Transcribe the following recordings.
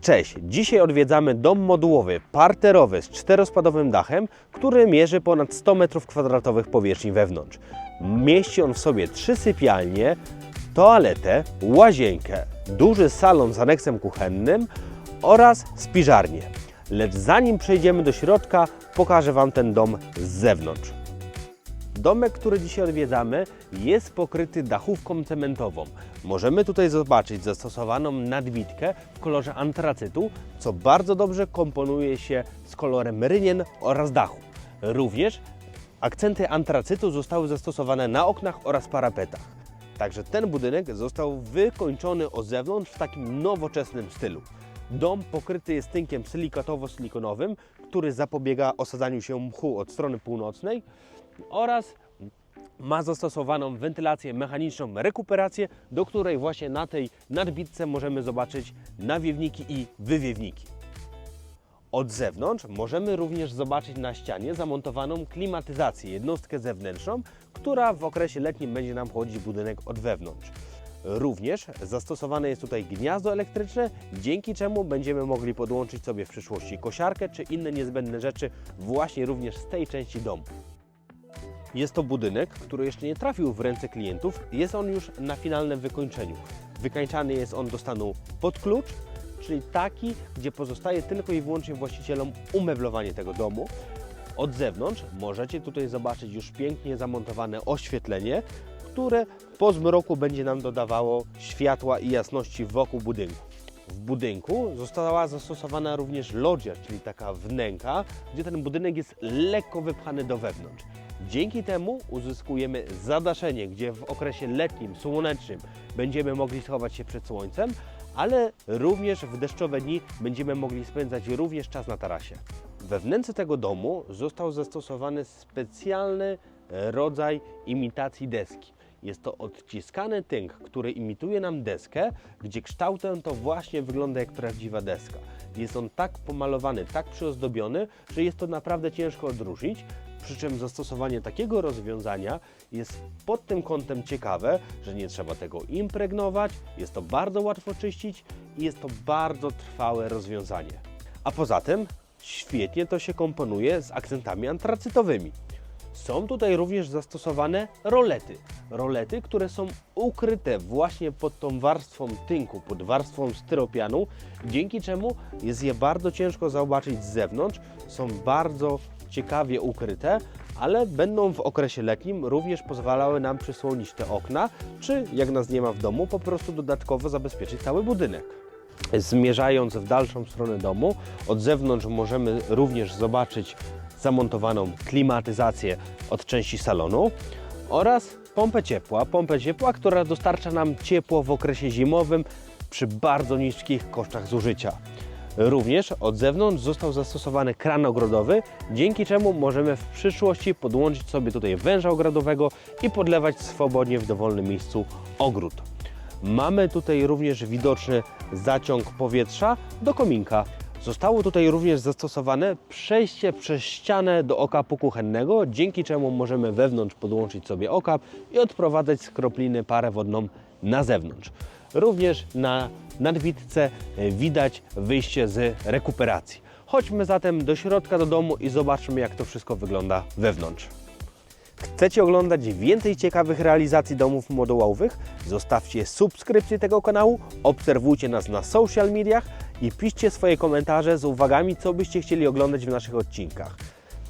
Cześć, dzisiaj odwiedzamy dom modułowy, parterowy z czterospadowym dachem, który mierzy ponad 100 m2 powierzchni wewnątrz. Mieści on w sobie trzy sypialnie, toaletę, łazienkę, duży salon z aneksem kuchennym oraz spiżarnię. Lecz zanim przejdziemy do środka, pokażę Wam ten dom z zewnątrz. Domek, który dzisiaj odwiedzamy, jest pokryty dachówką cementową. Możemy tutaj zobaczyć zastosowaną nadbitkę w kolorze antracytu, co bardzo dobrze komponuje się z kolorem rynien oraz dachu. Również akcenty antracytu zostały zastosowane na oknach oraz parapetach. Także ten budynek został wykończony od zewnątrz w takim nowoczesnym stylu. Dom pokryty jest tynkiem silikatowo-silikonowym, który zapobiega osadzaniu się mchu od strony północnej oraz ma zastosowaną wentylację mechaniczną rekuperację, do której właśnie na tej nadbitce możemy zobaczyć nawiewniki i wywiewniki. Od zewnątrz możemy również zobaczyć na ścianie zamontowaną klimatyzację, jednostkę zewnętrzną, która w okresie letnim będzie nam chłodzić budynek od wewnątrz. Również zastosowane jest tutaj gniazdo elektryczne, dzięki czemu będziemy mogli podłączyć sobie w przyszłości kosiarkę czy inne niezbędne rzeczy właśnie również z tej części domu. Jest to budynek, który jeszcze nie trafił w ręce klientów, jest on już na finalnym wykończeniu. Wykańczany jest on do stanu pod klucz, czyli taki, gdzie pozostaje tylko i wyłącznie właścicielom umeblowanie tego domu. Od zewnątrz możecie tutaj zobaczyć już pięknie zamontowane oświetlenie, które po zmroku będzie nam dodawało światła i jasności wokół budynku. W budynku została zastosowana również loggia, czyli taka wnęka, gdzie ten budynek jest lekko wypchany do wewnątrz. Dzięki temu uzyskujemy zadaszenie, gdzie w okresie letnim, słonecznym będziemy mogli schować się przed słońcem, ale również w deszczowe dni będziemy mogli spędzać również czas na tarasie. We wnęce tego domu został zastosowany specjalny rodzaj imitacji deski. Jest to odciskany tynk, który imituje nam deskę, gdzie kształtem to właśnie wygląda jak prawdziwa deska. Jest on tak pomalowany, tak przyozdobiony, że jest to naprawdę ciężko odróżnić. Przy czym zastosowanie takiego rozwiązania jest pod tym kątem ciekawe, że nie trzeba tego impregnować, jest to bardzo łatwo czyścić i jest to bardzo trwałe rozwiązanie. A poza tym świetnie to się komponuje z akcentami antracytowymi. Są tutaj również zastosowane rolety. Rolety, które są ukryte właśnie pod tą warstwą tynku, pod warstwą styropianu, dzięki czemu jest je bardzo ciężko zobaczyć z zewnątrz. Są bardzo ciekawie ukryte, ale będą w okresie letnim również pozwalały nam przysłonić te okna, czy jak nas nie ma w domu, po prostu dodatkowo zabezpieczyć cały budynek. Zmierzając w dalszą stronę domu, od zewnątrz możemy również zobaczyć zamontowaną klimatyzację od części salonu oraz pompę ciepła, pompę ciepła, która dostarcza nam ciepło w okresie zimowym przy bardzo niskich kosztach zużycia. Również od zewnątrz został zastosowany kran ogrodowy, dzięki czemu możemy w przyszłości podłączyć sobie tutaj węża ogrodowego i podlewać swobodnie w dowolnym miejscu ogród. Mamy tutaj również widoczny zaciąg powietrza do kominka. Zostało tutaj również zastosowane przejście przez ścianę do okapu kuchennego, dzięki czemu możemy wewnątrz podłączyć sobie okap i odprowadzać z kropliny parę wodną na zewnątrz. Również na nadbitce e, widać wyjście z rekuperacji. Chodźmy zatem do środka do domu i zobaczmy jak to wszystko wygląda wewnątrz. Chcecie oglądać więcej ciekawych realizacji domów modułowych? Zostawcie subskrypcję tego kanału, obserwujcie nas na social mediach i piszcie swoje komentarze z uwagami, co byście chcieli oglądać w naszych odcinkach.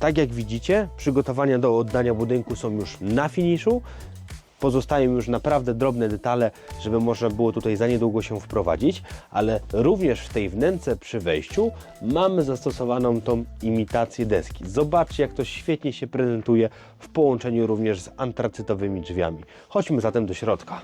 Tak jak widzicie, przygotowania do oddania budynku są już na finiszu. Pozostają już naprawdę drobne detale, żeby można było tutaj za niedługo się wprowadzić, ale również w tej wnęce przy wejściu mamy zastosowaną tą imitację deski. Zobaczcie, jak to świetnie się prezentuje w połączeniu również z antracytowymi drzwiami. Chodźmy zatem do środka.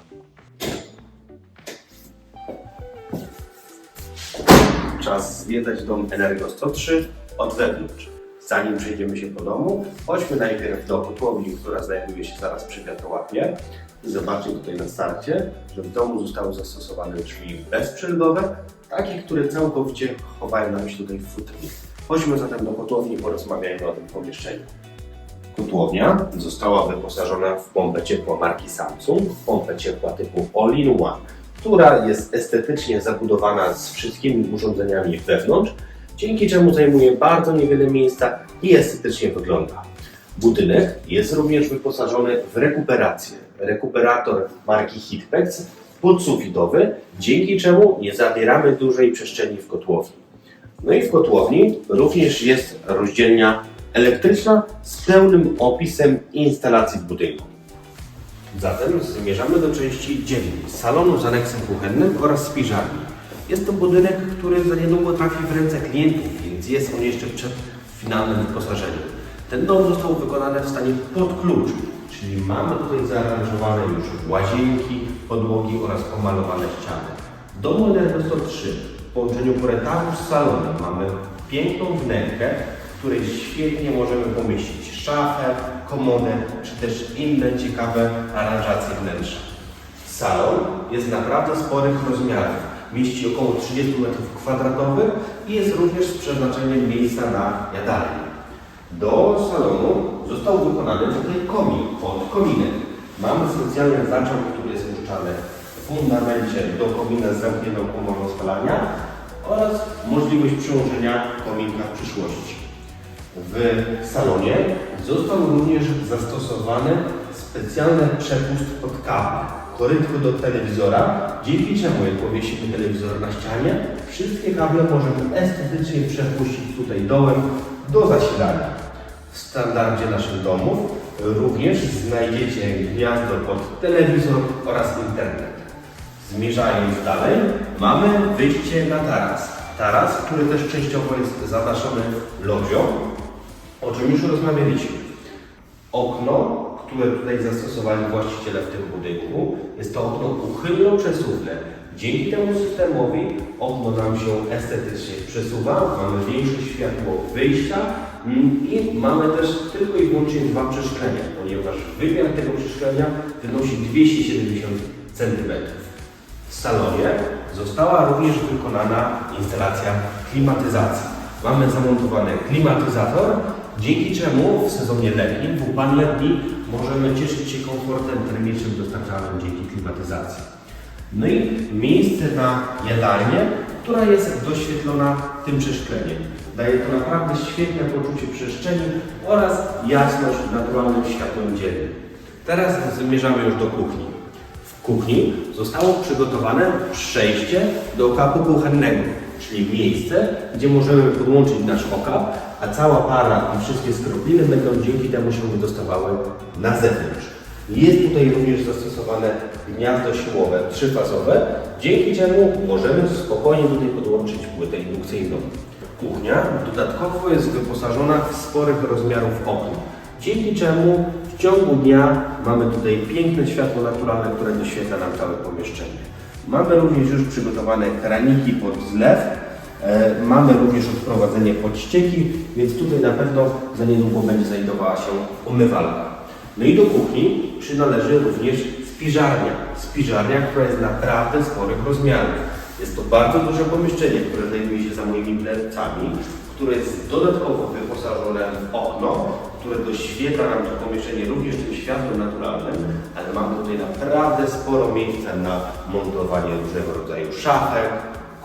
Czas zwiedzać dom Energo 103 od wewnątrz. Zanim przejdziemy się po domu, chodźmy najpierw do kotłowni, która znajduje się zaraz przy wiatrołapie. I zobaczcie tutaj na starcie, że w domu zostały zastosowane drzwi bezprzelodowe, takie, które całkowicie chowają nam się tutaj w futrynie. Chodźmy zatem do kotłowni i porozmawiajmy o tym pomieszczeniu. Kotłownia została wyposażona w pompę ciepła marki Samsung, pompę ciepła typu All-in-One, która jest estetycznie zabudowana z wszystkimi urządzeniami wewnątrz, dzięki czemu zajmuje bardzo niewiele miejsca i estetycznie wygląda. Budynek jest również wyposażony w rekuperację. Rekuperator marki Hitpex podsufitowy, dzięki czemu nie zabieramy dużej przestrzeni w kotłowni. No i w kotłowni również jest rozdzielnia elektryczna z pełnym opisem instalacji w budynku. Zatem zmierzamy do części dziennej, salonu z aneksem kuchennym oraz spiżarni. Jest to budynek, który za niedługo trafi w ręce klientów, więc jest on jeszcze przed finalnym wyposażeniem. Ten dom został wykonany w stanie pod klucz, czyli mamy tutaj zaaranżowane już łazienki, podłogi oraz pomalowane ściany. Domu Energo 103 w połączeniu korytarzu z salonem mamy piękną wnękę, w której świetnie możemy pomieścić szafę, komodę, czy też inne ciekawe aranżacje wnętrza. Salon jest naprawdę sporych rozmiarów. Mieści około 30 m2 i jest również z przeznaczeniem miejsca na jadalnię. Do salonu został wykonany tutaj komin, pod kominek. Mamy specjalny zaczep, który jest umieszczany w fundamencie do komina z zamkniętą komorą spalania oraz możliwość przyłożenia kominka w przyszłości. W salonie został również zastosowany specjalny przepust pod kabel, korytko do telewizora, dzięki czemu jak powiesimy telewizor na ścianie, wszystkie kable możemy estetycznie przepuścić tutaj dołem do zasilania. W standardzie naszych domów również znajdziecie gniazdo pod telewizor oraz internet. Zmierzając dalej, mamy wyjście na taras. Taras, który też częściowo jest zadaszony lodzią, o czym już rozmawialiśmy. Okno, które tutaj zastosowali właściciele w tym budynku, jest to okno uchylno-przesuwne. Dzięki temu systemowi okno nam się estetycznie przesuwa, mamy większe światło wyjścia mm, i mamy też tylko i wyłącznie dwa przeszklenia, ponieważ wymiar tego przeszklenia wynosi 270 cm. W salonie została również wykonana instalacja klimatyzacji. Mamy zamontowany klimatyzator, dzięki czemu w sezonie letnim, w upan letni, możemy cieszyć się komfortem termicznym dostarczanym dzięki klimatyzacji. No i miejsce na jadalnię, która jest doświetlona tym przeszkleniem. Daje to naprawdę świetne poczucie przestrzeni oraz jasność naturalnym światłem dziennym. Teraz zmierzamy już do kuchni. W kuchni zostało przygotowane przejście do okapu kuchennego, czyli miejsce, gdzie możemy podłączyć nasz okap, a cała para i wszystkie skropliny będą dzięki temu się wydostawały na zewnątrz. Jest tutaj również zastosowane gniazdo siłowe trzyfazowe, dzięki czemu możemy spokojnie tutaj podłączyć płytę indukcyjną. Kuchnia dodatkowo jest wyposażona w sporych rozmiarów okno, dzięki czemu w ciągu dnia mamy tutaj piękne światło naturalne, które doświetla nam całe pomieszczenie. Mamy również już przygotowane kraniki pod zlew, mamy również odprowadzenie pod ścieki, więc tutaj na pewno za niedługo będzie znajdowała się umywalka. No i do kuchni przynależy również spiżarnia. Spiżarnia, która jest naprawdę sporych rozmiarów. Jest to bardzo duże pomieszczenie, które znajduje się za moimi plecami, które jest dodatkowo wyposażone w okno, które doświetla nam to pomieszczenie również tym światłem naturalnym, ale mamy tutaj naprawdę sporo miejsca na montowanie różnego rodzaju szafek,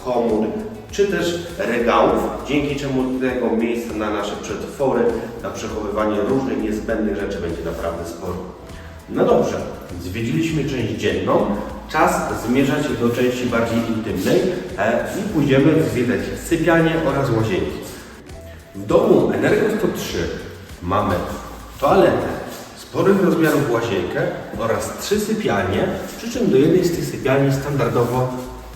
komód, czy też regałów, dzięki czemu tego miejsca na nasze przetwory, na przechowywanie różnych niezbędnych rzeczy będzie naprawdę sporo. No dobrze, zwiedziliśmy część dzienną, czas zmierzać do części bardziej intymnej e, i pójdziemy zwiedzać sypialnię oraz łazienki. W domu Energo 103 mamy toaletę, sporych rozmiarów łazienkę oraz trzy sypialnie, przy czym do jednej z tych sypialni standardowo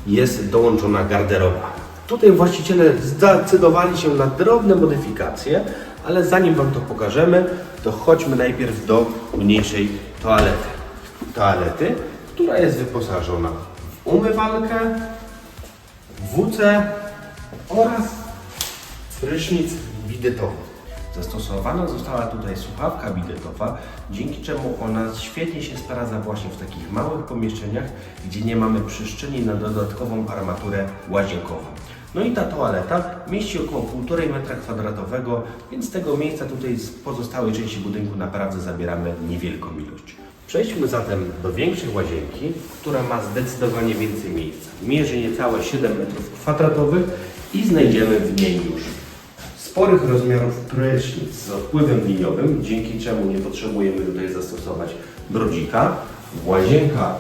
jest dołączona garderoba. Tutaj właściciele zdecydowali się na drobne modyfikacje, ale zanim Wam to pokażemy, to chodźmy najpierw do mniejszej toalety. Toalety, która jest wyposażona w umywalkę, WC oraz prysznic bidetowy. Zastosowana została tutaj słuchawka bidetowa, dzięki czemu ona świetnie się sprawdza właśnie w takich małych pomieszczeniach, gdzie nie mamy przestrzeni na dodatkową armaturę łazienkową. No i ta toaleta mieści około 1,5 m2, więc tego miejsca tutaj z pozostałej części budynku naprawdę zabieramy niewielką ilość. Przejdźmy zatem do większej łazienki, która ma zdecydowanie więcej miejsca. Mierzy niecałe 7 m2 i znajdziemy w niej już sporych rozmiarów prysznic z odpływem liniowym, dzięki czemu nie potrzebujemy tutaj zastosować brodzika. Łazienka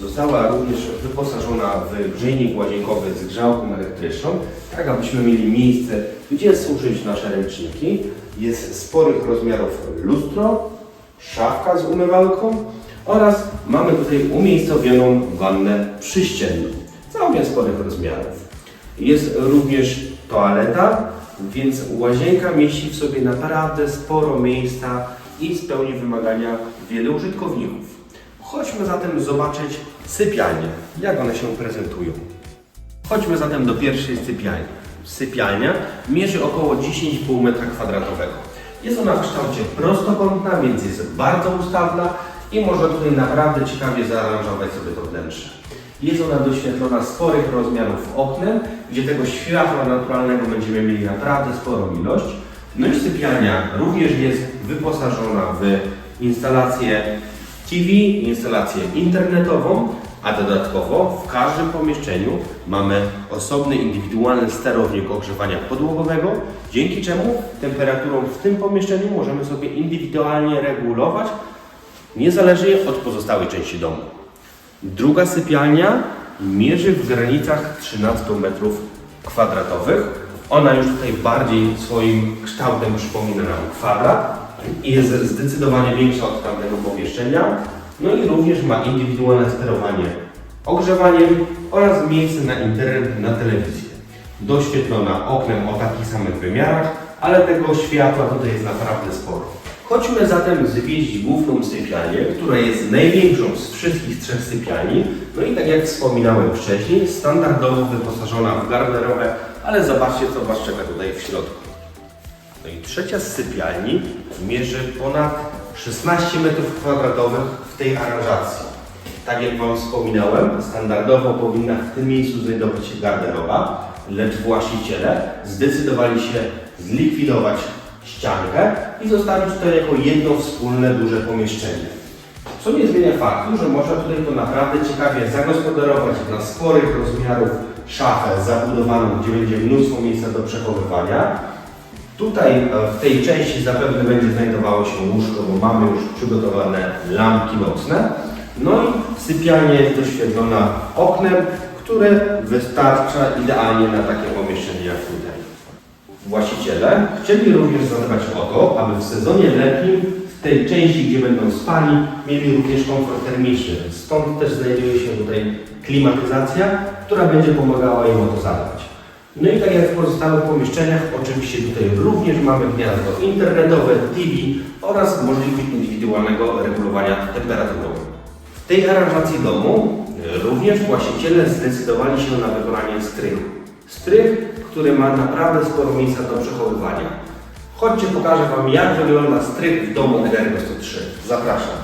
została również wyposażona w grzejnik łazienkowy z grzałką elektryczną, tak abyśmy mieli miejsce, gdzie suszyć nasze ręczniki. Jest sporych rozmiarów lustro, szafka z umywalką oraz mamy tutaj umiejscowioną wannę przyścienną, całkiem sporych rozmiarów. Jest również toaleta, więc łazienka mieści w sobie naprawdę sporo miejsca i spełni wymagania wielu użytkowników. Chodźmy zatem zobaczyć sypialnie, jak one się prezentują. Chodźmy zatem do pierwszej sypialni. Sypialnia mierzy około 10,5 m2. Jest ona w kształcie prostokątna, więc jest bardzo ustawna i można tutaj naprawdę ciekawie zaaranżować sobie to wnętrze. Jest ona doświetlona sporych rozmiarów oknem, gdzie tego światła naturalnego będziemy mieli naprawdę sporą ilość. No i sypialnia również jest wyposażona w instalację TV, instalację internetową, a dodatkowo w każdym pomieszczeniu mamy osobny indywidualny sterownik ogrzewania podłogowego, dzięki czemu temperaturą w tym pomieszczeniu możemy sobie indywidualnie regulować, niezależnie od pozostałej części domu. Druga sypialnia mierzy w granicach 13 metrów kwadratowych. Ona już tutaj bardziej swoim kształtem przypomina nam kwadrat jest zdecydowanie większa od tamtego pomieszczenia. No i również ma indywidualne sterowanie ogrzewaniem oraz miejsce na internet, na telewizję. Doświetlona oknem o takich samych wymiarach, ale tego światła tutaj jest naprawdę sporo. Chodźmy zatem zwiedzić główną sypialnię, która jest największą z wszystkich trzech sypialni. No i tak jak wspominałem wcześniej, standardowo wyposażona w garderobę, ale zobaczcie co Was czeka tutaj w środku. No i trzecia z sypialni mierzy ponad 16 m2 w tej aranżacji. Tak jak Wam wspominałem, standardowo powinna w tym miejscu znajdować się garderoba, lecz właściciele zdecydowali się zlikwidować ściankę i zostawić to jako jedno wspólne duże pomieszczenie. Co nie zmienia faktu, że można tutaj to naprawdę ciekawie zagospodarować na sporych rozmiarów szafę zabudowaną, gdzie będzie mnóstwo miejsca do przechowywania. Tutaj e, w tej części zapewne będzie znajdowało się łóżko, bo mamy już przygotowane lampki nocne. No i sypialnia jest doświetlona oknem, które wystarcza idealnie na takie pomieszczenie jak tutaj. Właściciele chcieli również zadbać o to, aby w sezonie letnim w tej części, gdzie będą spali, mieli również komfort termiczny. Stąd też znajduje się tutaj klimatyzacja, która będzie pomagała im o to zadbać. No i tak jak w pozostałych pomieszczeniach, oczywiście tutaj również mamy gniazdo internetowe, TV oraz możliwość indywidualnego regulowania temperaturowego. W tej aranżacji domu e, również właściciele zdecydowali się na wykonanie strychu. Strych, który ma naprawdę sporo miejsca do przechowywania. Chodźcie, pokażę Wam jak wygląda strych w domu Energo 103. Zapraszam.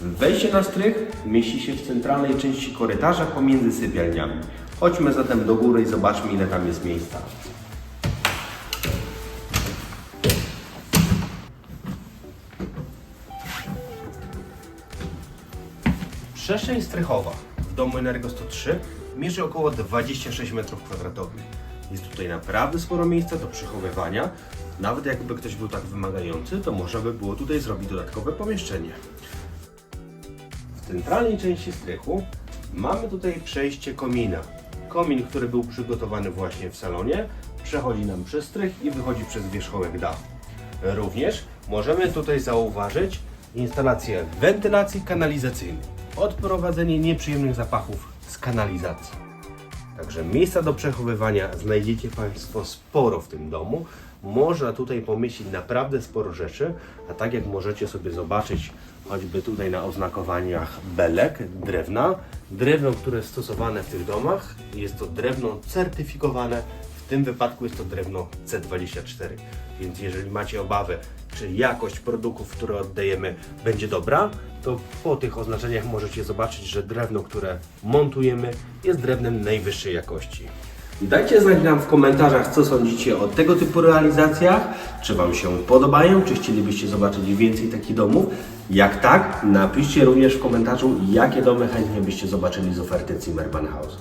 Wejście na strych mieści się w centralnej części korytarza pomiędzy sypialniami. Chodźmy zatem do góry i zobaczmy ile tam jest miejsca. Przestrzeń strychowa w domu Energo 103 mierzy około 26 m2. Jest tutaj naprawdę sporo miejsca do przechowywania. Nawet jakby ktoś był tak wymagający, to można by było tutaj zrobić dodatkowe pomieszczenie. W centralnej części strychu mamy tutaj przejście komina. Komin, który był przygotowany właśnie w salonie, przechodzi nam przez strych i wychodzi przez wierzchołek dachu. Również możemy tutaj zauważyć instalację wentylacji kanalizacyjnej, odprowadzenie nieprzyjemnych zapachów z kanalizacji. Także miejsca do przechowywania znajdziecie Państwo sporo w tym domu. Można tutaj pomieścić naprawdę sporo rzeczy, a tak jak możecie sobie zobaczyć, choćby tutaj na oznakowaniach belek, drewna, drewno, które jest stosowane w tych domach, jest to drewno certyfikowane, w tym wypadku jest to drewno C24. Więc jeżeli macie obawy, czy jakość produktów, które oddajemy, będzie dobra, to po tych oznaczeniach możecie zobaczyć, że drewno, które montujemy, jest drewnem najwyższej jakości. Dajcie znać nam w komentarzach, co sądzicie o tego typu realizacjach. Czy Wam się podobają? Czy chcielibyście zobaczyć więcej takich domów? Jak tak, napiszcie również w komentarzu, jakie domy chętnie byście zobaczyli z oferty Zimmerman House.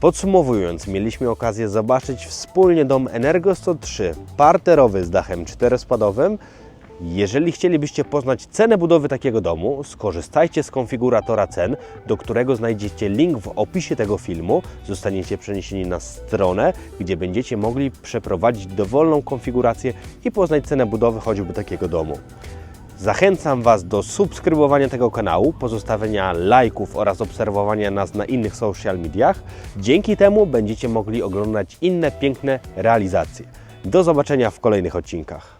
Podsumowując, mieliśmy okazję zobaczyć wspólnie dom Energo 103, parterowy z dachem czterospadowym. Jeżeli chcielibyście poznać cenę budowy takiego domu, skorzystajcie z konfiguratora cen, do którego znajdziecie link w opisie tego filmu. Zostaniecie przeniesieni na stronę, gdzie będziecie mogli przeprowadzić dowolną konfigurację i poznać cenę budowy choćby takiego domu. Zachęcam Was do subskrybowania tego kanału, pozostawienia lajków oraz obserwowania nas na innych social mediach. Dzięki temu będziecie mogli oglądać inne piękne realizacje. Do zobaczenia w kolejnych odcinkach.